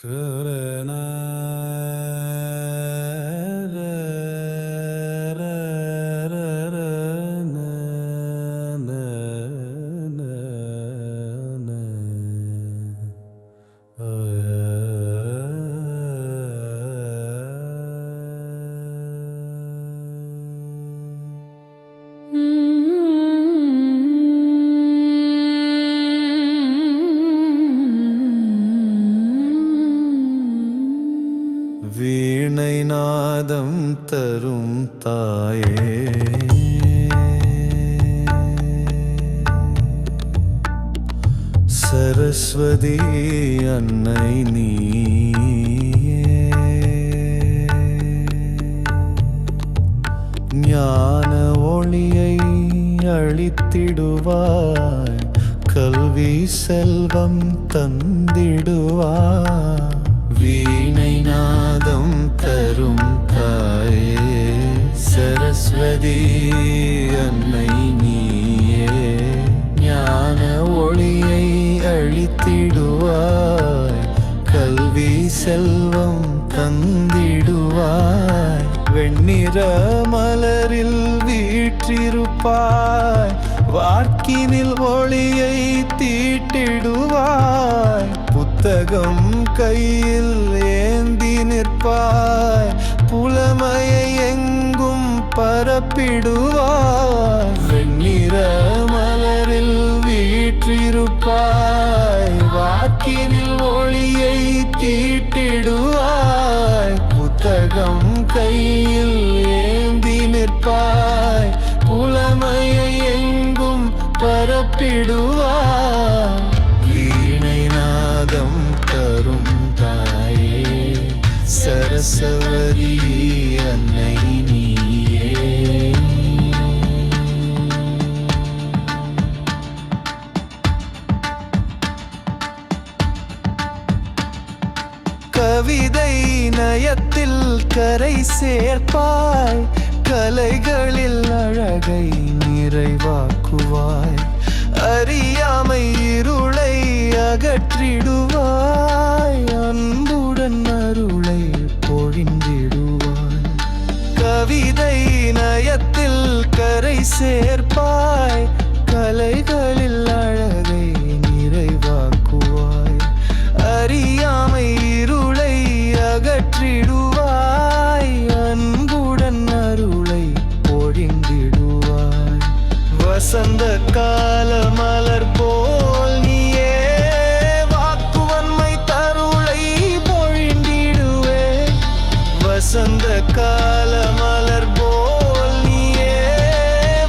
くれない。வீணை நாதம் தரும் தாயே. சரஸ்வதி அன்னை நீ ஞான ஒளியை அழித்திடுவாய் கல்வி செல்வம் தந்திடுவாய். வீணை நாதம் தரும் தாயே சரஸ்வதி அன்னை நீயே. ஞான ஒளியை அழித்திடுவாய் கல்வி செல்வம் தந்திடுவாய். வெண்ணிற மலரில் வீற்றிருப்பாய் வார்க்கினில் ஒளியை புத்தகம் கையில் ஏந்தி நிற்பாய் புலமையை எங்கும் பரப்பிடுவாய் வெண்ணிற மலரில் வீற்றிருப்பாய். வாக்கினில் ஒளியை தீட்டிடுவாய். புத்தகம் கையில் ஏந்தி நிற்பாய். புலமையை எங்கும் பரப்பிடுவாய். கவிதை நயத்தில் கரை சேர்ப்பாய் கலைகளில் அழகை நிறைவாக்குவாய் அறியாமை இருளை அகற்றிடுவாய் அன்புடன் அருளை பொழிந்திடுவாய். கவிதை நயத்தில் கரை சேர்ப்பாய் வசந்த கால மலர் போல் நீயே வாக்குவன்மை தருளை பொழிந்திடுவே. வசந்த கால மலர் போல் நீயே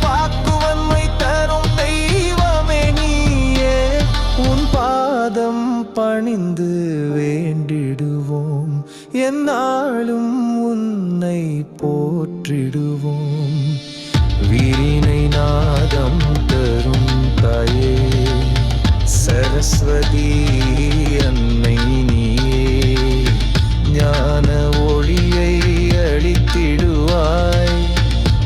வாக்குவன்மை தரும் தெய்வமே நீயே. உன் பாதம் பணிந்து வேண்டிடுவோம். என்னாலும் உன்னை போற்றிடுவோம். வீரின ஞானம் தரும் தாயே. சரஸ்வதி அன்னை நீயே. ஞான ஒளியை அளித்திடுவாய்.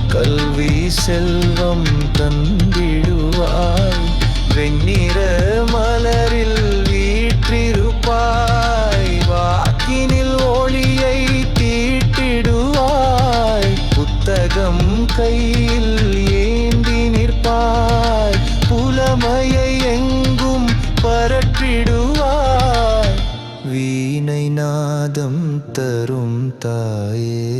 கல்வி செல்வம் தந்திடுவாய். வெண்ணிற மலரில் வீற்றிருப்பாய். வாக்கினில் ஒளியை தீட்டிடுவாய். புத்தகம் கையில் மாயை எங்கும் பரற்றிடுவாய் வீணை நாதம் தரும் தாயே.